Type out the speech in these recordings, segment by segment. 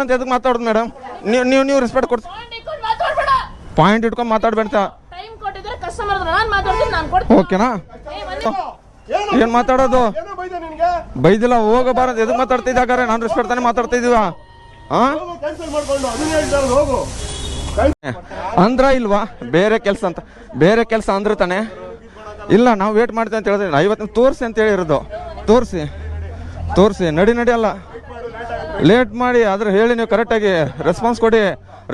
ಅಂತ ಎದಕ್ಕೆ ಮಾತಾಡೋದು ಮೇಡಮ್ ನೀವು ನೀವು ನೀವು ರೆಸ್ಪೆಕ್ಟ್ ಕೊಡ್ತೀವಿ ಪಾಯಿಂಟ್ ಇಟ್ಕೊಂಡು ಮಾತಾಡ್ಬೇಡ. ಓಕೆನಾ. ಏನ್ ಮಾತಾಡೋದು? ಬೈದಿಲ್ಲ ಹೋಗಬಾರದು. ಎದಕ್ಕೆ ಮಾತಾಡ್ತಿದ್ದಾಗಾರೆ ನಾನು ರೆಸ್ಪೆಕ್ಟ್ ತಾನೇ ಮಾತಾಡ್ತಾ ಇದೀವ ಅಂದ್ರ ಇಲ್ವಾ? ಬೇರೆ ಕೆಲಸ ಅಂತ. ಬೇರೆ ಕೆಲಸ ಅಂದ್ರೆ ತಾನೆ. ಇಲ್ಲ ನಾವು ವೇಟ್ ಮಾಡ್ತೀವಿ ಅಂತ ಹೇಳಿದ್ರೆ ಐವತ್ತು ತೋರಿಸಿ ಅಂತ ಹೇಳಿರೋದು. ತೋರಿಸಿ. ತೋರಿಸಿ. ನಡಿ ನಡಿ ಅಲ್ಲ. ಲೇಟ್ ಮಾಡಿ, ಆದ್ರೆ ಹೇಳಿ ನೀವು ಕರೆಕ್ಟಾಗಿ ರೆಸ್ಪಾನ್ಸ್ ಕೊಡಿ.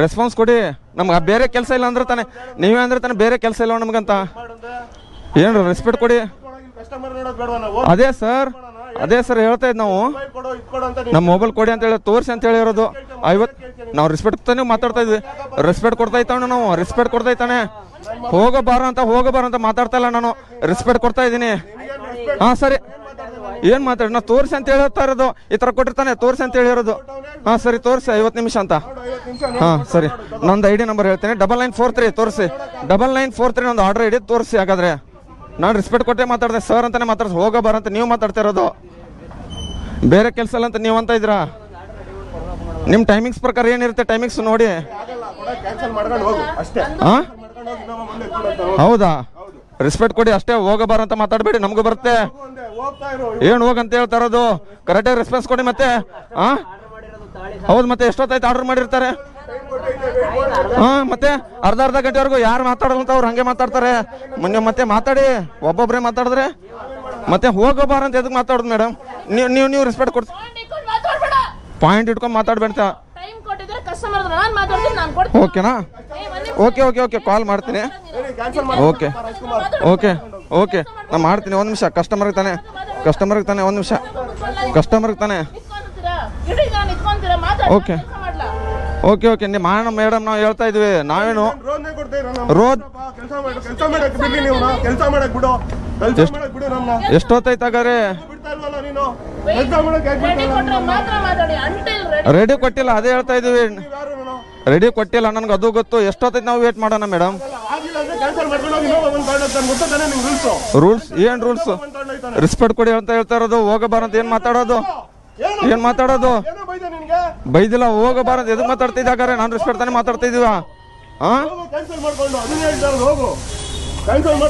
ರೆಸ್ಪಾನ್ಸ್ ಕೊಡಿ. ನಮ್ಗೆ ಬೇರೆ ಕೆಲಸ ಇಲ್ಲ ಅಂದ್ರೆ ತಾನೆ. ನೀವೇ ಅಂದ್ರೆ ತಾನೆ ಬೇರೆ ಕೆಲಸ ಇಲ್ಲ ನಮಗಂತ ಏನು ರೆಸ್ಪೆಕ್ಟ್ ಕೊಡಿ. ಅದೇ ಸರ್ ಅದೇ ಸರ್ ಹೇಳ್ತಾ ನಾವು. ನಮ್ಮ ಮೊಬೈಲ್ ಕೊಡಿ ಅಂತ ಹೇಳಿ, ತೋರಿಸಿ ಅಂತ ಹೇಳಿರೋದು. ಐವತ್ತು ನಾವು ರೆಸ್ಪೆಕ್ಟ್ ತಾನೇ ಮಾತಾಡ್ತಾ ಇದ್ವಿ. ರೆಸ್ಪೆಕ್ಟ್ ಕೊಡ್ತಾ ಇದ್ದಾವೆ ನಾವು. ರೆಸ್ಪೆಕ್ಟ್ ಕೊಡ್ತಾ ಇತ್ತಾನೆ ಹೋಗೋ ಬಾರ ಅಂತ, ಹೋಗೋ ಬಾರ ಅಂತ ಮಾತಾಡ್ತಾ ಇಲ್ಲ ನಾನು. ರೆಸ್ಪೆಕ್ಟ್ ಕೊಡ್ತಾ ಇದ್ದೀನಿ. ಹಾಂ, ಸರಿ. ಏನ್ ಮಾತಾಡಿ ನಾ ತೋರಿಸಿ ಅಂತ ಹೇಳ್ತಾ ಇರೋದು ಈ ತರ ಕೊಟ್ಟಿರ್ತಾನೆ ತೋರಿಸಿ ಅಂತ ಹೇಳಿರೋದು ಹಾ ಸರಿ ತೋರಿಸಿ ಐವತ್ತು ನಿಮಿಷ ಅಂತ. ಹಾ ಸರಿ. ನಂದು ಐ ಡಿ ನಂಬರ್ ಹೇಳ್ತೇನೆ. ಡಬಲ್ ನೈನ್ ಫೋರ್ ತ್ರೀ ತೋರಿಸಿ. ಡಬಲ್ ನೈನ್ ಫೋರ್ ತ್ರೀ ನಂದು ಆರ್ಡರ್ ಐಡಿ ತೋರಿಸಿ ಹಾಗಾದ್ರೆ. ನಾನು ರೆಸ್ಪೆಕ್ಟ್ ಕೊಟ್ಟೆ ಮಾತಾಡ್ದೆ. ಸರ್ ಅಂತಾನೆ ಮಾತಾಡ್ಸಿ. ಹೋಗಬಾರ ಅಂತ ನೀವು ಮಾತಾಡ್ತಾ ಇರೋದು. ಬೇರೆ ಕೆಲಸ ಇಲ್ಲ ಅಂತ ನೀವು ಅಂತ ಇದ್ರ ನಿಮ್ಮ ಟೈಮಿಂಗ್ಸ್ ಪ್ರಕಾರ ಏನಿರುತ್ತೆ ಟೈಮಿಂಗ್ಸ್ ನೋಡಿ. ಹೋಗು. ಹೋಗಿ ಹೋಗು ಹೌದಾ? ರೆಸ್ಪೆಕ್ಟ್ ಕೊಡಿ ಅಷ್ಟೇ ಹೋಗಬಾರ ಅಂತ ಮಾತಾಡಬೇಡಿ ನಮಗೂ ಬರುತ್ತೆ. ಏನು ಹೋಗಂತ ಹೇಳ್ತಾ ಇರೋದು? ಕರೆಕ್ಟಾಗಿ ರೆಸ್ಪಾನ್ಸ್ ಕೊಡಿ ಮತ್ತೆ. ಹಾ ಹೌದು ಮತ್ತೆ ಎಷ್ಟೊತ್ತಾಯ್ತು ಆರ್ಡರ್ ಮಾಡಿರ್ತಾರೆ? ಹಾ ಮತ್ತೆ ಅರ್ಧ ಅರ್ಧ ಗಂಟೆವರೆಗೂ ಯಾರು ಮಾತಾಡಲ್ಲ ಅಂತ ಅವ್ರು ಹಂಗೆ ಮಾತಾಡ್ತಾರೆ. ಮೊನ್ನೆ ಮತ್ತೆ ಮಾತಾಡಿ ಒಬ್ಬೊಬ್ಬರೇ ಮಾತಾಡಿದ್ರೆ? ಮತ್ತೆ ಹೋಗಬಾರ ಅಂತ ಎದಕ್ಕೆ ಮಾತಾಡೋದು ಮೇಡಮ್ ನೀವು ನೀವು ನೀವು ರೆಸ್ಪೆಕ್ಟ್ ಕೊಡ್ತೀವಿ ಪಾಯಿಂಟ್ ಇಟ್ಕೊಂಡು ಮಾತಾಡ್ಬೇಡ. ಓಕೆನಾ. ಓಕೆ ಓಕೆ ಓಕೆ ಕಾಲ್ ಮಾಡ್ತೀನಿ. ಓಕೆ ಓಕೆ ಓಕೆ ನಾನು ಮಾಡ್ತೀನಿ ಒಂದು ನಿಮಿಷ. ಕಸ್ಟಮರ್ಗೆ ತಾನೆ. ಕಸ್ಟಮರ್ಗೆ ತಾನೆ ಒಂದು ನಿಮಿಷ. ಕಸ್ಟಮರ್ಗೆ ತಾನೆ. ಓಕೆ. ಓಕೆ ಓಕೆ ನಿಮ್ಮ ಮಾಡೋಣ ಮೇಡಮ್ ನಾವು ಹೇಳ್ತಾ ಇದ್ವಿ. ನಾವೇನು? ರೋದ್ ಕೆಲಸ ಮಾಡು ಕೆಲಸ ಮಾಡಕ್ ಬಿಡ್ಲಿ ನೀವು ಕೆಲಸ ಮಾಡಕ್ ಬಿಡು ಕೆಲಸ ಮಾಡಕ್ ಬಿಡು ನಮ್ಮನ್ನ ಎಷ್ಟೊತ್ತೈತೆ ಹಾಗಾದ್ರೆ? ಬಿಡ್ತಾ ಇಲ್ವಲ್ಲ ನೀನು ಕೆಲಸ ಮಾಡಕ್ ಯಾಕೆ ರೆಡಿ ಕೊಟ್ಟಿಲ್ಲ ಅದೇ ಹೇಳ್ತಾ ಇದೀವಿ. ರೆಡಿ ಕೊಟ್ಟಿಲ್ಲ, ನನ್ಗೆ ಅದು ಗೊತ್ತು. ಎಷ್ಟೊತ್ತೈತೆ ನಾವು ವೇಟ್ ಮಾಡೋಣ ಮೇಡಮ್ ರೂಲ್ಸು ಏನು ರೂಲ್ಸ್ ರೆಸ್ಪೆಕ್ಟ್ ಕೊಡಿ ಅಂತ ಹೇಳ್ತಾ ಇರೋದು ಹೋಗಬಾರಂತ ಏನು ಮಾತಾಡೋದು? ಏನು ಮಾತಾಡೋದು? ಬೈದಿಲ್ಲ ಹೋಗಬಾರಂತ ಎದಕ್ಕೆ ಮಾತಾಡ್ತಿದ್ದಾಗಾರೆ ನಾನು ರೆಸ್ಪೆಕ್ಟ್ ತಾನೆ ಮಾತಾಡ್ತಾ ಹಾ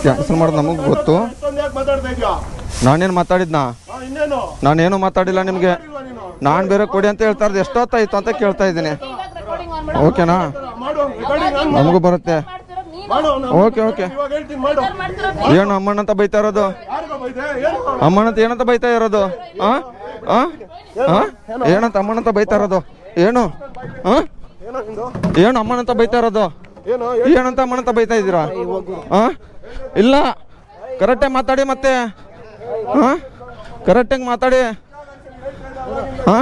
ಕ್ಯಾನ್ಸಲ್ ಮಾಡೋದು ನಮಗೆ ಗೊತ್ತು. ನಾನೇನು ಮಾತಾಡಿದ್ನಾ? ನಾನೇನು ಮಾತಾಡಿಲ್ಲ ನಿಮಗೆ? ನಾನು ಬೇರೆ ಕೊಡಿ ಅಂತ ಹೇಳ್ತಾ ಇರೋದು, ಎಷ್ಟೊತ್ತಾಯ್ತು ಅಂತ ಕೇಳ್ತಾ ಇದ್ದೀನಿ. ಮಾಡು ಓಕೆನಾ? ನಮಗೂ ಬರುತ್ತೆ. Okay okay. ಇವಾಗ ಹೇಳ್ತೀನಿ ಮಾಡು ಏನು ಅಮ್ಮಣ್ಣ ಅಂತ ಬೈತಾ ಇರೋದು. ಅಂತ ಏನಂತ ಬೈತಾ ಇರೋದು? ಹಾ ಹಾ ಆ? ಏನಂತ ಅಮ್ಮಣ್ಣ ಅಂತ ಬೈತಾ ಇರೋದು? ಏನು? ಹಾ ಏನೋ ಅಂತ ಬೈತಾ ಇರೋದು? ಏನೋ? ಏನಂತ ಅಮ್ಮಣ್ಣ ಅಂತ ಬೈತಾ ಇದ್ದೀರಾ? ಇಲ್ಲ. ಕರೆಕ್ಟಾಗಿ ಮಾತಾಡಿ ಮತ್ತೆ. ಹಾ ಕರೆಕ್ಟಾಗಿ ಮಾತಾಡಿ. ಹಾ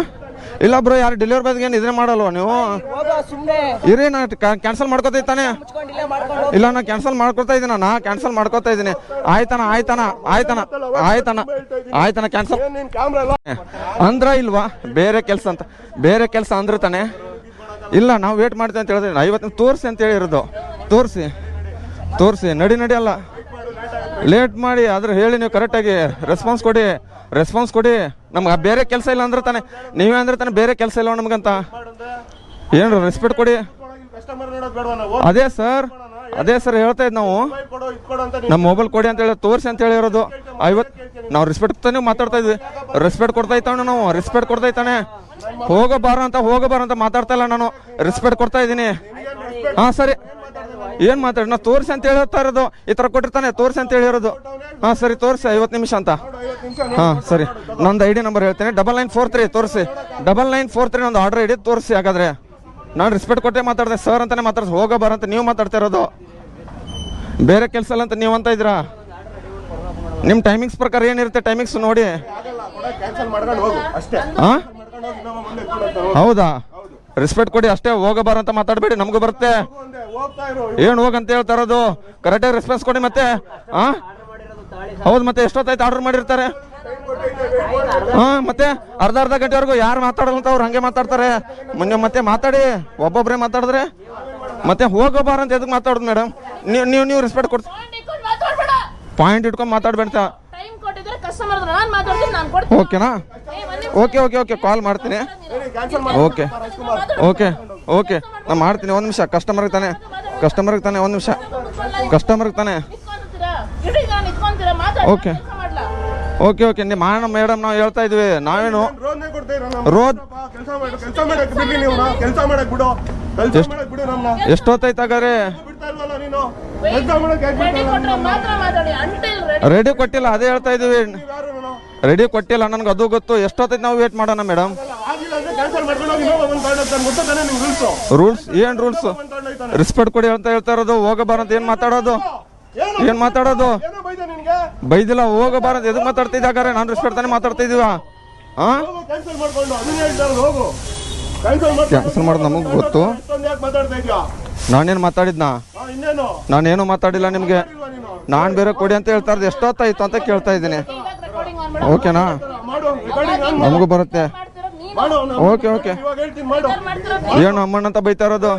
ಇಲ್ಲ ಬ್ರೋ ಯಾರು ಡೆಲಿವರಿ ಬಾಯ್ಗೆ ಏನು ಇದ್ರೆ ಮಾಡಲ್ವ ನೀವು? ಇರಿ ನಾ ಕ್ಯಾನ್ಸಲ್ ಮಾಡ್ಕೋತಾ ತಾನೆ. ಇಲ್ಲ ನಾ ಕ್ಯಾನ್ಸಲ್ ಮಾಡ್ಕೊತಾ ಇದ್ದೀನ ನಾ ಕ್ಯಾನ್ಸಲ್ ಮಾಡ್ಕೋತಾ ಇದ್ದೀನಿ. ಆಯ್ತಾನ ಆಯ್ತಾನ ಆಯ್ತಾನ ಆಯ್ತಾನ ಆಯ್ತಾನ ಕ್ಯಾನ್ಸಲ್ ಅಂದ್ರೆ ಇಲ್ವಾ? ಬೇರೆ ಕೆಲಸ ಅಂತ ಬೇರೆ ಕೆಲಸ ಅಂದ್ರೆ ತಾನೆ. ಇಲ್ಲ ನಾವು ವೇಟ್ ಮಾಡ್ತೇವೆ ಅಂತ ಹೇಳಿದ್ರೆ. ಐವತ್ತು ತೋರಿಸಿ ಅಂತ ಹೇಳಿರೋದು. ತೋರಿಸಿ ತೋರಿಸಿ ನಡಿ ನಡಿ ಅಲ್ಲ. ಲೇಟ್ ಮಾಡಿ, ಆದ್ರೆ ಹೇಳಿ ನೀವು ಕರೆಕ್ಟಾಗಿ ರೆಸ್ಪಾನ್ಸ್ ಕೊಡಿ ರೆಸ್ಪಾನ್ಸ್ ಕೊಡಿ. ನಮ್ಗೆ ಬೇರೆ ಕೆಲಸ ಇಲ್ಲ ಅಂದ್ರೆ ತಾನೆ, ನೀವೇ ಅಂದ್ರೆ ತಾನೆ ಬೇರೆ ಕೆಲಸ ಇಲ್ಲ ನಮಗಂತ ಏನು ರೆಸ್ಪೆಕ್ಟ್ ಕೊಡಿ. ಅದೇ ಸರ್ ಅದೇ ಸರ್ ಹೇಳ್ತಾ ಇದ್ ನಾವು. ನಮ್ಮ ಮೊಬೈಲ್ ಕೊಡಿ ಅಂತ ಹೇಳಿ, ತೋರಿಸಿ ಅಂತ ಹೇಳಿರೋದು ಐವತ್ತು ನಾವು ರೆಸ್ಪೆಕ್ಟ್ ತಾನೇ ಮಾತಾಡ್ತಾ ಇದ್ವಿ. ರೆಸ್ಪೆಕ್ಟ್ ಕೊಡ್ತಾ ಇದ್ದಾವೆ ನಾವು ರೆಸ್ಪೆಕ್ಟ್ ಕೊಡ್ತಾ ಇತ್ತಾನೆ ಹೋಗೋ ಬಾರ ಅಂತ ಹೋಗಬಾರ ಅಂತ ಮಾತಾಡ್ತಾ ಇಲ್ಲ ನಾನು. ರೆಸ್ಪೆಕ್ಟ್ ಕೊಡ್ತಾ ಇದ್ದೀನಿ. ಹಾ, ಸರಿ. ಏನ್ ಮಾತಾಡಿ ನಾ ತೋರಿಸಿ ಅಂತ ಹೇಳ್ತಾ ಇರೋದು ಈ ತರ ಕೊಟ್ಟಿರ್ತಾನೆ ತೋರಿಸಿ ಅಂತ ಹೇಳಿರೋದು ಹಾ ಸರಿ ತೋರಿಸಿ ಐವತ್ತು ನಿಮಿಷ ಅಂತ. ಹಾಂ ಸರಿ. ನಂದು ಐ ಡಿ ನಂಬರ್ ಹೇಳ್ತೇನೆ. ಡಬಲ್ ನೈನ್ ಫೋರ್ ತ್ರೀ ತೋರಿಸಿ. ಡಬಲ್ ನೈನ್ ಫೋರ್ ತ್ರೀ ನಂದು ಆರ್ಡರ್ ಐಡಿ ತೋರಿಸಿ ಹಾಗಾದ್ರೆ. ನಾನು ರೆಸ್ಪೆಕ್ಟ್ ಕೊಟ್ಟೆ ಮಾತಾಡಿದೆ. ಸರ್ ಅಂತಾನೆ ಮಾತಾಡ್ಸಿ ಹೋಗಬಾರ ಅಂತ ನೀವು ಮಾತಾಡ್ತಾ ಇರೋದು. ಬೇರೆ ಕೆಲಸ ಅಲ್ಲ ಅಂತ ನೀವು ಅಂತ ಇದ್ರಾ ನಿಮ್ಮ ಟೈಮಿಂಗ್ಸ್ ಪ್ರಕಾರ ಏನಿರುತ್ತೆ ಟೈಮಿಂಗ್ಸ್ ನೋಡಿ. ಹೋಗು ಹಾ? ಹೋಗಿ ಹೋಗು. ಹೌದಾ? ರೆಸ್ಪೆಕ್ಟ್ ಕೊಡಿ ಅಷ್ಟೇ ಹೋಗಬಾರ ಅಂತ ಮಾತಾಡಬೇಡಿ ನಮಗೂ ಬರುತ್ತೆ. ಏನು ಹೋಗಂತ ಹೇಳ್ತಾ ಇರೋದು? ಕರೆಕ್ಟಾಗಿ ರೆಸ್ಪಾನ್ಸ್ ಕೊಡಿ ಮತ್ತೆ. ಹಾ ಹೌದು ಮತ್ತೆ ಎಷ್ಟೊತ್ತಾಯ್ತು ಆರ್ಡರ್ ಮಾಡಿರ್ತಾರೆ? ಹಾ ಮತ್ತೆ ಅರ್ಧ ಅರ್ಧ ಗಂಟೆವರೆಗೂ ಯಾರು ಮಾತಾಡಲ್ಲ ಅಂತ ಅವ್ರು ಹಂಗೆ ಮಾತಾಡ್ತಾರೆ. ಮೊನ್ನೆ ಮತ್ತೆ ಮಾತಾಡಿ ಒಬ್ಬೊಬ್ಬರೇ ಮಾತಾಡಿದ್ರೆ? ಮತ್ತೆ ಹೋಗೋಬಾರ ಅಂತ ಎದಕ್ಕೆ ಮಾತಾಡೋದು ಮೇಡಮ್ ನೀವು ನೀವು ನೀವು ರೆಸ್ಪೆಕ್ಟ್ ಕೊಡ್ತೀವಿ ಪಾಯಿಂಟ್ ಇಟ್ಕೊಂಡು ಮಾತಾಡ್ಬೇಡ ಓಕೆನಾ. ಓಕೆ ಓಕೆ ಓಕೆ ಕಾಲ್ ಮಾಡ್ತೀನಿ. ಓಕೆ ಓಕೆ ಓಕೆ ನಾನು ಮಾಡ್ತೀನಿ ಒಂದು ನಿಮಿಷ. ಕಸ್ಟಮರ್ಗೆ ತಾನೆ ಕಸ್ಟಮರ್ಗೆ ತಾನೆ ಒಂದು ನಿಮಿಷ. ಕಸ್ಟಮರ್ಗೆ ತಾನೆ. ಓಕೆ ಓಕೆ ಓಕೆ ನಿಮ್ಮ ಮಾಡೋಣ ಮೇಡಮ್ ನಾವು ಹೇಳ್ತಾ ಇದ್ವಿ. ನಾವೇನು? ನಮ್ಮನ್ನ ಎಷ್ಟೊತ್ತೈತೆ ಹಾಗಾದ್ರೆ? ರೆಡಿ ಕೊಟ್ಟಿಲ್ಲ ಅದೇ ಹೇಳ್ತಾ ಇದೀವಿ ರೆಡಿ ಕೊಟ್ಟಿಲ್ಲ ನನ್ಗೆ ಅದು ಗೊತ್ತು. ಎಷ್ಟೊತ್ತೈತೆ ನಾವು ವೇಟ್ ಮಾಡೋಣ ಮೇಡಮ್ ರೂಲ್ಸು ಏನು ರೂಲ್ಸ್ ರೆಸ್ಪೆಕ್ಟ್ ಕೊಡಿ ಅಂತ ಹೇಳ್ತಾ ಇರೋದು. ಹೋಗಬಾರಂತ ಏನು ಮಾತಾಡೋದು? ಏನು ಮಾತಾಡೋದು? ಬೈದಿಲ್ಲ ಹೋಗಬಾರಂತ ಎದು ಮಾತಾಡ್ತಿದ್ದೆ ಹಾಗಾದ್ರೆ? ನಾನು ರೆಸ್ಪೆಕ್ಟ್ ತಾನೆ ಮಾತಾಡ್ತಾ ಇದೀವ ಹಾಂ ಕ್ಯಾನ್ಸಲ್ ಮಾಡೋದು ನಮಗೆ ಗೊತ್ತು. ನಾನೇನು ಮಾತಾಡಿದ್ನಾ? ನಾನೇನು ಮಾತಾಡಿಲ್ಲ ನಿಮಗೆ. ನಾನು? ಬೇರೆ ಕೊಡಿ ಅಂತ ಹೇಳ್ತಾ ಇರೋದು. ಎಷ್ಟೊತ್ತಾಯ್ತು ಅಂತ ಕೇಳ್ತಾ ಇದ್ದೀನಿ. ಓಕೆನಾ ನಮಗೂ ಬರುತ್ತೆ. ಓಕೆ ಓಕೆ ಇವಾಗ ಹೇಳ್ತೀನಿ ಮಾಡು ಏನು ಅಮ್ಮಣ್ಣ ಅಂತ ಬೈತಾ ಇರೋದು.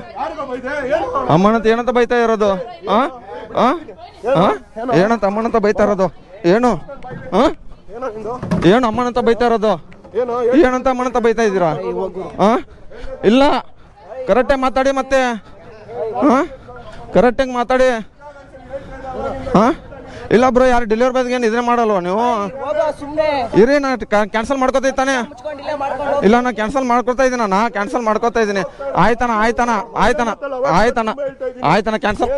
ಅಮ್ಮಣ್ಣಂತ ಏನಂತ ಬೈತಾ ಇರೋದು? ಹಾ ಹಾ? ಏನಂತ ಅಮ್ಮಣ್ಣ ಅಂತ ಬೈತಾ ಇರೋದು? ಏನು? ಹಾ ಏನೋ ಅಮ್ಮನಂತ ಅಂತ ಬೈತಾ ಇರೋದು? ಏನೋ? ಏನಂತ ಅಮ್ಮನಂತ ಅಂತ ಬೈತಾ ಇದ್ದೀರಾ? ಇಲ್ಲ. ಕರೆಕ್ಟಾಗಿ ಮಾತಾಡಿ ಮತ್ತೆ. ಹಾ ಕರೆಕ್ಟಾಗಿ ಮಾತಾಡಿ. ಹಾ ಇಲ್ಲ ಬ್ರೋ ಯಾರು ಡೆಲಿವರಿ ಬಾಯ್ಗೆ ಏನು ಇದನ್ನೇ ಮಾಡಲ್ವ ನೀವು? ಇರಿ ನಾ ಕ್ಯಾನ್ಸಲ್ ಮಾಡ್ಕೋತೈತಾನೆ ಇಲ್ಲ ನಾ ಕ್ಯಾನ್ಸಲ್ ಮಾಡ್ಕೊತಾ ಇದ್ದೀನ ನಾ ಕ್ಯಾನ್ಸಲ್ ಮಾಡ್ಕೋತಾ ಇದ್ದೀನಿ ಆಯ್ತಾನ ಆಯ್ತಾನ ಆಯ್ತಾನ ಆಯ್ತಾನ ಆಯ್ತನ ಕ್ಯಾನ್ಸಲ್